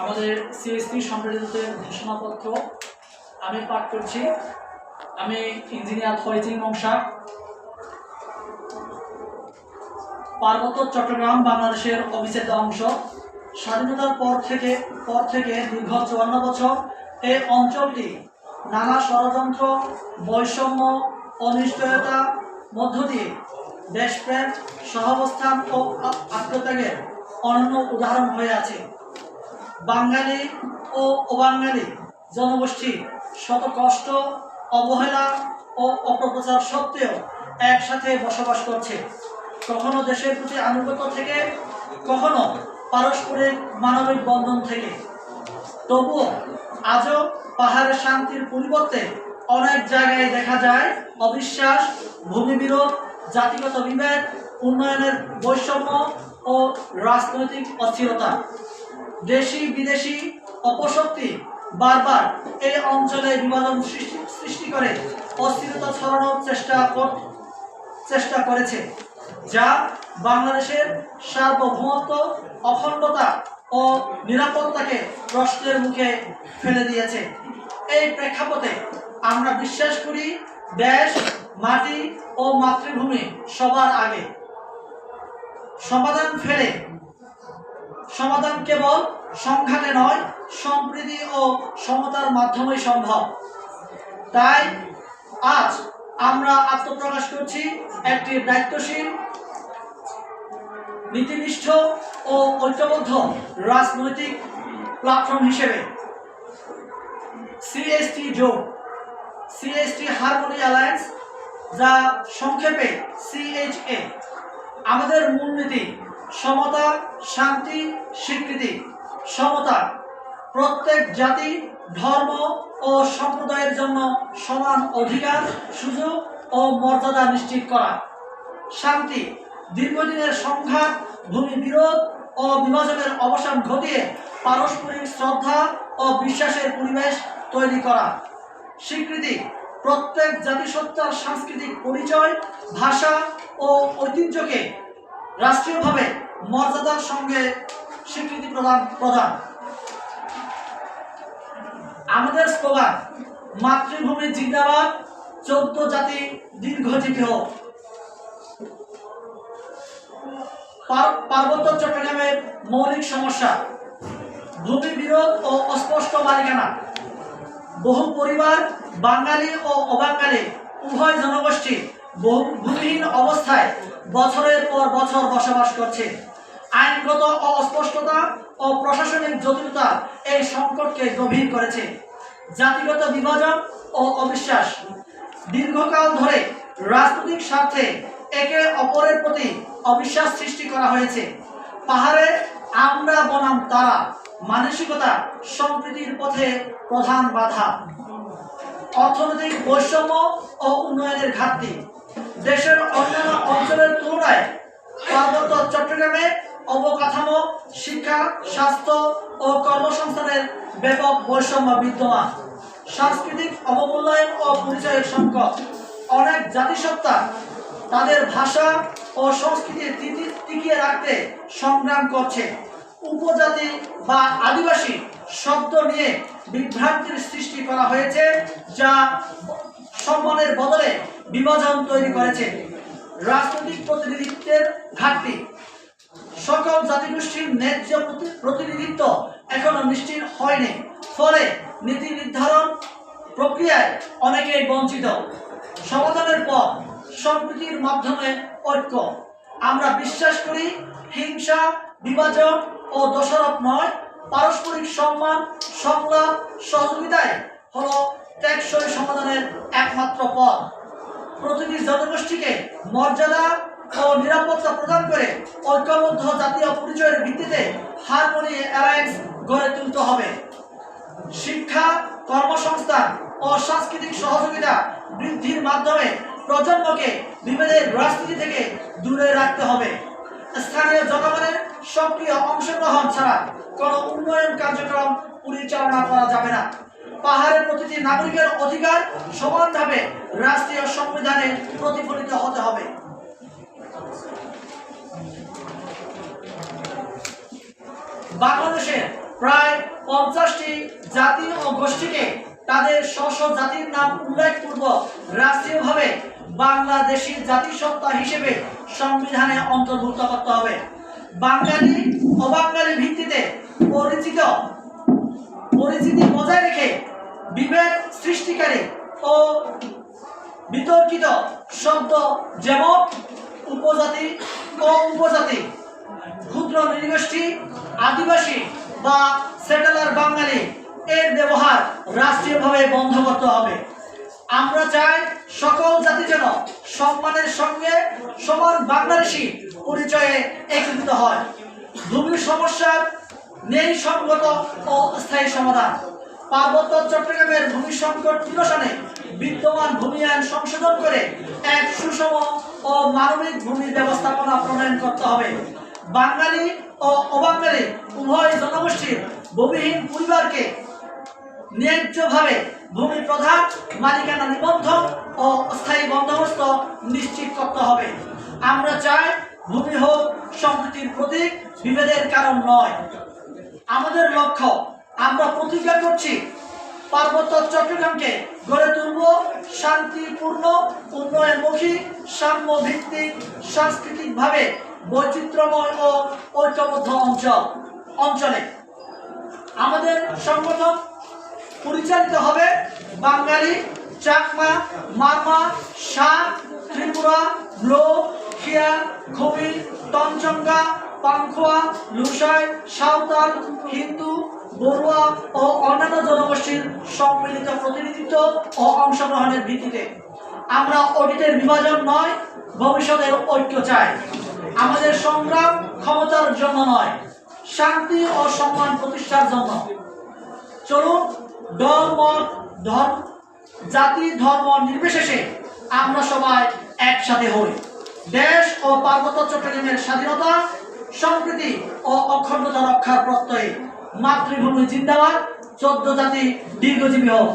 আমাদের সিএসপি সম্প্রদায়দের ঘোষণাপত্র আমি পাঠ করছি। আমি ইঞ্জিনিয়ার ফয়জিং মংসা পার্বত্য চট্টগ্রাম বাংলাদেশের অবিচ্ছেদ্য অংশ। স্বাধীনতার পর থেকে পর থেকে দীর্ঘ চুয়ান্ন বছর এই অঞ্চলটি নানা ষড়যন্ত্র, বৈষম্য, অনিশ্চয়তা মধ্য দিয়ে দেশপ্রেম, সহাবস্থান ও আত্মত্যাগের অনন্য উদাহরণ হয়ে আছে। বাঙালি ও অবাঙালি জনগোষ্ঠী শত কষ্ট, অবহেলা ও অপপ্রচার সত্ত্বেও একসাথে বসবাস করছে। কখনো দেশের প্রতি আনুগত্য থেকে, কখনো পারস্পরিক মানবিক বন্ধন থেকে। তবুও আজও পাহাড়ের শান্তির পরিবর্তে অনেক জায়গায় দেখা যায় অবিশ্বাস ভূমি ভূমিবিরোধ, জাতিগত বিভেদ, উন্নয়নের বৈষম্য ও রাজনৈতিক অস্থিরতা। দেশি, বিদেশি অপশক্তি বারবার এই অঞ্চলে বিভাজন সৃষ্টি সৃষ্টি করে, অস্থিরতা ছড়ানোর চেষ্টা চেষ্টা করেছে, যা বাংলাদেশের সার্বভৌমত্ব, অখণ্ডতা ও নিরাপত্তাকে প্রশ্নের মুখে ফেলে দিয়েছে। এই প্রেক্ষাপটে আমরা বিশ্বাস করি, দেশ, মাটি ও মাতৃভূমি সবার আগে। সমাধান ফেলে সমাধান কেবল সংঘাতে নয়, সম্প্রীতি ও সমতার মাধ্যমেই সম্ভব। তাই আজ আমরা আত্মপ্রকাশ করছি একটি দায়িত্বশীল, নীতিনিষ্ঠ ও ঐক্যবদ্ধ রাজনৈতিক প্ল্যাটফর্ম হিসেবে। সিএসটি জোট সিএসটি হারমোনি অ্যালায়েন্স যা সংক্ষেপে সিএইচএ আমাদের মূলনীতি সমতা, শান্তি, স্বীকৃতি। সমতা, প্রত্যেক জাতি, ধর্ম ও সম্প্রদায়ের জন্য সমান অধিকার, সুযোগ ও মর্যাদা নিশ্চিত করা। শান্তি, দীর্ঘদিনের সংঘাত, ভূমি বিরোধ ও বিভাজনের অবসান ঘটিয়ে পারস্পরিক শ্রদ্ধা ও বিশ্বাসের পরিবেশ তৈরি করা। স্বীকৃতি, প্রত্যেক জাতিসত্তার সাংস্কৃতিক পরিচয়, ভাষা ও ঐতিহ্যকে রাষ্ট্রীয়ভাবে মর্যাদার সঙ্গে স্বীকৃতি প্রদান প্রদান। আমাদের স্লোগান, মাতৃভূমি জিন্দাবাদ, চৌদ্দ জাতি দীর্ঘজীবী হোক। পার্বত্য চট্টগ্রামের মৌলিক সমস্যা, ভূমি বিরোধ ও অস্পষ্ট মালিকানা। বহু পরিবার, বাঙালি ও অবাঙালি, উভয় জনগোষ্ঠী বহু ভূমিহীন অবস্থায় বছরের পর বছর বসবাস করছে। আইনগত অস্পষ্টতা ও প্রশাসনিক জটিলতা এই সংকটকে গভীর করেছে। জাতিগত বিভাজন ও অবিশ্বাস দীর্ঘকাল ধরে রাজনৈতিক স্বার্থে একে অপরের প্রতি অবিশ্বাস সৃষ্টি করা হয়েছে। পাহাড়ে আমরা বনাম তারা, মানসিকতা সম্প্রীতির পথে প্রধান বাধা। অর্থনৈতিক বৈষম্য ও উন্নয়নের ঘাটতি দেশের অন্যান্য অঞ্চলের তুলনায় পার্বত্য চট্টগ্রামে অবকাঠামো, শিক্ষা, স্বাস্থ্য ও কর্মসংস্থানের ব্যাপক বৈষম্য বিদ্যমান। সাংস্কৃতিক অবমূল্যায়ন ও পরিচয়ের সংকট। অনেক জাতিসত্তা তাদের ভাষা ও সংস্কৃতি টিকি- টিকিয়ে রাখতে সংগ্রাম করছে। উপজাতি বা আদিবাসী শব্দ নিয়ে বিভ্রান্তির সৃষ্টি করা হয়েছে, যা সম্মানের বদলে বিভাজন তৈরি করেছে। রাজনৈতিক প্রতিনিধিত্বের ঘাটতি। সকল জাতিগোষ্ঠীর ন্যায্য প্রতিনিধিত্ব এখনও নিশ্চিত হয়নি। ফলে নীতি নির্ধারণ প্রক্রিয়ায় অনেকেই বঞ্চিত। সমাধানের পর সম্প্রীতির মাধ্যমে ঐক্য। আমরা বিশ্বাস করি হিংসা, বিভাজন ও দোষারোপ নয়। পারস্পরিক সম্মান, সংলাপ সহযোগিতায় হলো টেকসই সমাধানের একমাত্র পথ। প্রতিটি জনগোষ্ঠীকে মর্যাদা ও নিরাপত্তা প্রদান করে ঐক্যবদ্ধ জাতীয় পরিচয়ের ভিত্তিতে হারমোনি অ্যালায়েন্স গড়ে তুলতে হবে। শিক্ষা, কর্মসংস্থান ও সাংস্কৃতিক সহযোগিতা বৃদ্ধির মাধ্যমে প্রজন্মকে বিভেদের রাজনীতি থেকে দূরে রাখতে হবে। স্থানীয় জনগণের সক্রিয় অংশগ্রহণ ছাড়া কোনো উন্নয়ন কার্যক্রম পরিচালনা করা যাবে না। পাহাড়ের প্রতিটি নাগরিকের অধিকার সমানভাবে রাষ্ট্রীয় সংবিধানে প্রতিফলিত হতে হবে। বাংলাদেশের প্রায় পঞ্চাশটি জাতি ও গোষ্ঠীকে তাদের স্ব জাতির নাম উল্লেখপূর্বক রাষ্ট্রীয়ভাবে বাংলাদেশি জাতিসত্তা হিসেবে সংবিধানে অন্তর্ভুক্ত করতে হবে। বাঙালি অবাঙালি ভিত্তিতে পরিচিত পরিচিতি বজায় রেখে বিভেদ সৃষ্টিকারী ও বিতর্কিত শব্দ যেমন উপজাতি ও উপজাতি ক্ষুদ্র নৃগোষ্ঠী, আদিবাসী বা সেটেলার বাঙালি, এর ব্যবহার রাষ্ট্রীয়ভাবে বন্ধ করতে হবে। আমরা চাই সকল জাতি যেন সম্মানের সঙ্গে সমান বাংলাদেশি পরিচয়ে একীভূত হয়। ভূমির সমস্যার নেই সঙ্গত ও স্থায়ী সমাধান। পার্বত্য চট্টগ্রামের ভূমি সংকট নিরসনে বিদ্যমান ভূমি আইন সংশোধন করে এক সুষম ও মানবিক ভূমি ব্যবস্থাপনা প্রণয়ন করতে হবে। বাঙালি ও অবাঙালি উভয় জনগোষ্ঠীর ভূমিহীন পরিবারকে ন্যায্যভাবে ভূমি প্রধান, মালিকানা নিবন্ধন ও স্থায়ী বন্দোবস্ত নিশ্চিত করতে হবে। আমরা চাই ভূমি হোক, সম্প্রীতির প্রতীক, বিভেদের কারণ নয়। আমাদের লক্ষ্য, আমরা প্রতিজ্ঞা করছি পার্বত্য চট্টগ্রামকে গড়ে তুলব শান্তিপূর্ণ, উন্নয়নমুখী সাম্য ভিত্তিক সাংস্কৃতিকভাবে বৈচিত্র্যময় ও ঐক্যবদ্ধ অঞ্চল, অঞ্চলে। আমাদের সংগঠন পরিচালিত হবে বাঙালি, চাকমা, মারমা, শাহ, ত্রিপুরা লো খিয়া খবি তঞ্চঙ্গা পাংখোয়া, লুসাই, সাঁওতাল, হিন্দু, বড়ুয়া ও অন্যান্য জনগোষ্ঠীর সম্মিলিত প্রতিনিধিত্ব ও অংশগ্রহণের ভিত্তিতে। আমরা অডিটের বিভাজন নয়, ভবিষ্যতের ঐক্য চাই। আমাদের সংগ্রাম ক্ষমতার জন্য নয়, শান্তি ও সম্মান প্রতিষ্ঠার জন্য। চলুন ধর্ম ধর্ম জাতি, ধর্ম নির্বিশেষে আমরা সবাই একসাথে হই। দেশ ও পার্বত্য চট্টগ্রামের স্বাধীনতা সম্প্রীতি ও অখণ্ডতা রক্ষার প্রত্যয়ে মাতৃভূমি জিন্দাবাদ। চোদ্দ জাতি দীর্ঘজীবী হোক।